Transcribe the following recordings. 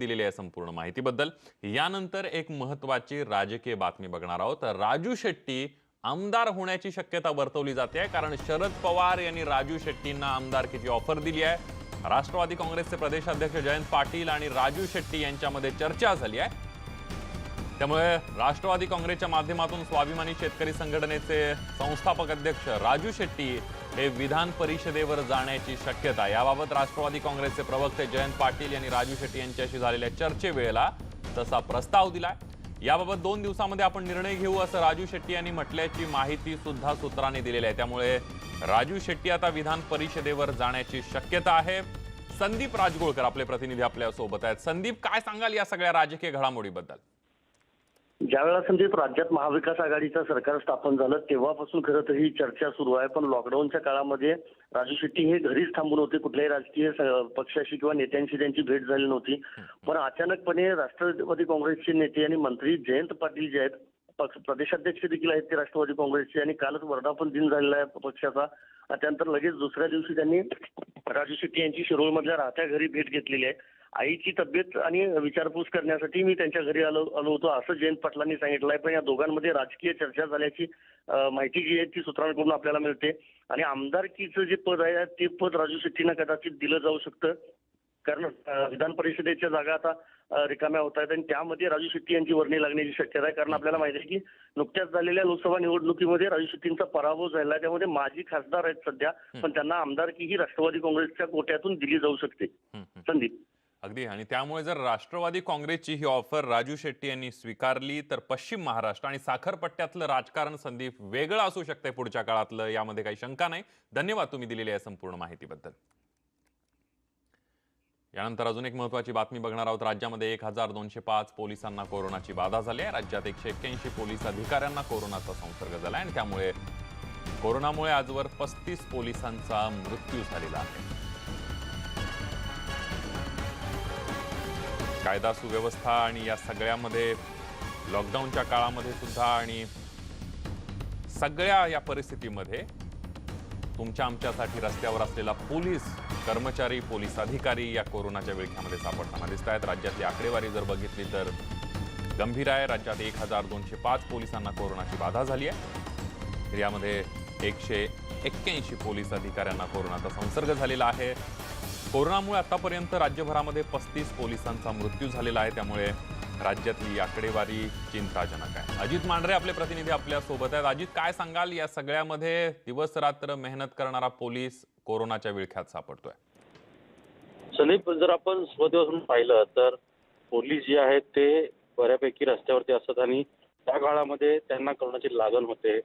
दिलेली आहे संपूर्ण माहितीबद्दल. यानंतर एक महत्वाची राजकीय बातमी बघणार आहोत. राजू शेट्टी आमदार होण्याची शक्यता वर्तवली जाते कारण शरद पवार यांनी राजू शेट्टींना आमदारकीची ऑफर दिली आहे? राष्ट्रवादी काँग्रेसचे प्रदेशाध्यक्ष जयंत पाटील आणि राजू शेट्टी यांच्यामध्ये चर्चा झाली आहे. त्यामुळे राष्ट्रवादी काँग्रेसच्या माध्यमातून स्वाभिमानी शेतकरी संघटनेचे संस्थापक अध्यक्ष राजू शेट्टी हे विधान परिषदेवर जाण्याची शक्यता. याबाबत राष्ट्रवादी काँग्रेसचे प्रवक्ते जयंत पाटील यांनी राजू शेट्टी यांच्याशी झालेल्या चर्चेवेळेला तसा प्रस्ताव दिलाय. याबाबत दोन दिवसामध्ये आपण निर्णय घेऊ असं राजू शेट्टी यांनी म्हटल्याची माहिती सुद्धा सूत्रांनी दिलेली आहे. त्यामुळे राजू शेट्टी आता विधान परिषदेवर जाण्याची शक्यता आहे. संदीप राजगोळकर आपले प्रतिनिधी आपल्यासोबत आहेत. संदीप काय सांगाल या सगळ्या राजकीय घडामोडीबद्दल? ज्यावेळेला संदीप म्हणजे राज्यात महाविकास आघाडीचं सरकार स्थापन झालं तेव्हापासून खरं तर ही चर्चा सुरू आहे. पण लॉकडाऊनच्या काळामध्ये राजू शेट्टी हे घरीच थांबून होते. कुठल्याही राजकीय पक्षाशी किंवा नेत्यांशी त्यांची भेट झाली नव्हती. पण अचानकपणे राष्ट्रवादी काँग्रेसचे नेते आणि मंत्री जयंत पाटील जे आहेत पक्ष प्रदेशाध्यक्ष देखील आहेत ते राष्ट्रवादी काँग्रेसचे आणि कालच वर्धापन दिन झालेला आहे पक्षाचा. आणि त्यानंतर लगेच दुसऱ्या दिवशी त्यांनी राजू शेट्टी यांची शिरोळमधल्या राहत्या घरी भेट घेतलेली आहे. आईची तब्येत आणि विचारपूस करण्यासाठी मी त्यांच्या घरी आलो आलो होतो. असं जयंत पाटलांनी सांगितलं आहे पण या दोघांमध्ये राजकीय चर्चा झाल्याची माहिती जी आहे ती सूत्रांकडून आपल्याला मिळते. आणि आमदारकीचं जे पद आहे ते पद राजू शेट्टींना कदाचित दिलं जाऊ शकतं. कारण विधान परिषदेच्या जागा आता रिकाम्या होत आहेत. आणि त्यामध्ये राजू शेट्टी यांची वर्णी लागण्याची शक्यता आहे. कारण आपल्याला माहिती आहे की नुकत्याच झालेल्या लोकसभा निवडणुकीमध्ये राजू शेट्टींचा पराभव झाला. आहे त्यामध्ये माजी खासदार आहेत सध्या. पण त्यांना आमदारकी ही राष्ट्रवादी काँग्रेसच्या कोट्यातून दिली जाऊ शकते. संदीप. अगदी. आणि त्यामुळे जर राष्ट्रवादी काँग्रेसची ही ऑफर राजू शेट्टी यांनी स्वीकारली तर पश्चिम महाराष्ट्र आणि साखरपट्ट्यातलं राजकारण संदीप वेगळं असू शकतंय पुढच्या काळातलं यामध्ये काही शंका नाही. धन्यवाद तुम्ही दिलेली आहे संपूर्ण माहितीबद्दल. यानंतर अजून एक महत्वाची बातमी बघणार आहोत. राज्यामध्ये एक हजार दोनशे पाच पोलिसांना कोरोनाची बाधा झाली आहे. राज्यात एकशे एक्क्याऐंशी पोलीस अधिकाऱ्यांना कोरोनाचा संसर्ग झाला आणि त्यामुळे कोरोनामुळे आजवर पस्तीस पोलिसांचा मृत्यू झालेला आहे. कायदा सुव्यवस्था आणि या सगळ्यामध्ये लॉकडाऊनच्या काळामध्ये सुद्धा आणि सगळ्या या परिस्थितीमध्ये तुमच्या आमच्यासाठी रस्त्यावर असलेला पोलीस कर्मचारी पोलीस अधिकारी या कोरोनाच्या विळख्यामध्ये सापडताना दिसत आहेत राज्यातली आकडेवारी जर बघितली तर गंभीर आहे. राज्यात एक हजार दोनशे पाच पोलिसांना कोरोनाची बाधा झाली आहे. यामध्ये एकशे एक्क्याऐंशी पोलीस अधिकाऱ्यांना कोरोनाचा संसर्ग झालेला आहे. कोरोनामुळे आतापर्यंत राज्यभरामध्ये पस्तीस पोलिसांचा मृत्यू झालेला आहे. त्यामुळे राज्यातली आकडेवारी चिंताजनक आहे. अजित मांढरे आपले प्रतिनिधी आपल्यासोबत आहेत. अजित काय सांगाल? या सगळ्यामध्ये दिवस रात्र मेहनत करणारा पोलीस कोरोनाच्या विळख्यात सापडतोय. संदीप जर आपण सुरुवातीपासून पाहिलं तर पोलीस जे आहेत ते बऱ्यापैकी रस्त्यावरती असतात आणि त्या काळामध्ये त्यांना कोरोनाची लागण होते.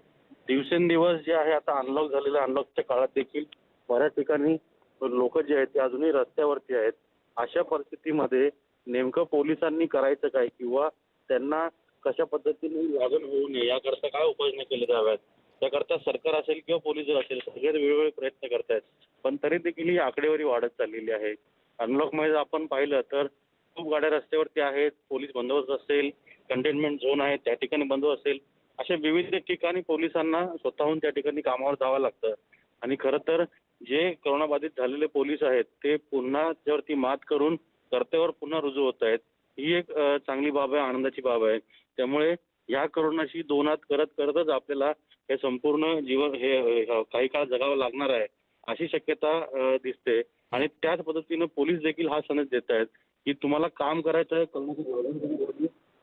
दिवसेंदिवस जे आहे आता अनलॉक झालेलं अनलॉकच्या काळात देखील बऱ्याच ठिकाणी लोक जे आहेत ते अजूनही रस्त्यावरती आहेत. अशा परिस्थितीमध्ये नेमकं पोलिसांनी करायचं काय? किंवा त्यांना कशा पद्धतीने लागण होऊ नये? याकरता काय उपाययोजना केल्या जाव्यात? त्याकरता सरकार असेल किंवा पोलीस असेल सगळे वेळोवेळी प्रयत्न करतायत. पण तरी देखील ही आकडेवारी वाढत चाललेली आहे. अनलॉकमध्ये आपण पाहिलं तर खूप गाड्या रस्त्यावरती आहेत. पोलीस बंदोबस्त असेल कंटेनमेंट झोन आहे त्या ठिकाणी बंदोबस्त असेल. अशा विविध ठिकाणी पोलिसांना स्वतःहून त्या ठिकाणी कामावर जावं लागतं. आणि खरं तर जे कोरोनाबाधित झालेले पोलीस आहेत ते पुन्हा त्यावरती मात करून कर्तव्यावर पुन्हा रुजू होत आहेत. ही एक चांगली बाब आहे आनंदाची बाब आहे. त्यामुळे या करोनाशी दोन हात करत करतच आपल्याला हे संपूर्ण जीवन हे काही काळ जगावं लागणार आहे अशी शक्यता दिसते. आणि त्याच पद्धतीनं पोलीस देखील हा संदेश देत आहेत की तुम्हाला काम करायचं आहे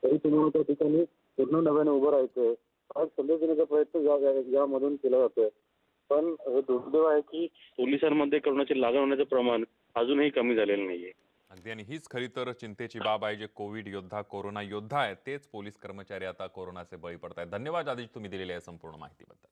तरी तुम्हाला त्या ठिकाणी पूर्ण नव्याने उभं राहायचंय. हा संदेश देण्याचा प्रयत्न या- यामधून केला जातोय. पण दुर्दैव आहे की पोलिसांमध्ये कोरोनाची लागण होण्याचं प्रमाण अजूनही कमी झालेलं नाहीये. अगदी आणि हीच खरी तर चिंतेची बाब आहे जे कोविड योद्धा कोरोना योद्धा आहेत तेच पोलीस कर्मचारी आता कोरोनाचे बळी पडत आहेत धन्यवाद आधी तुम्ही दिलेल्या आहे संपूर्ण माहितीबद्दल.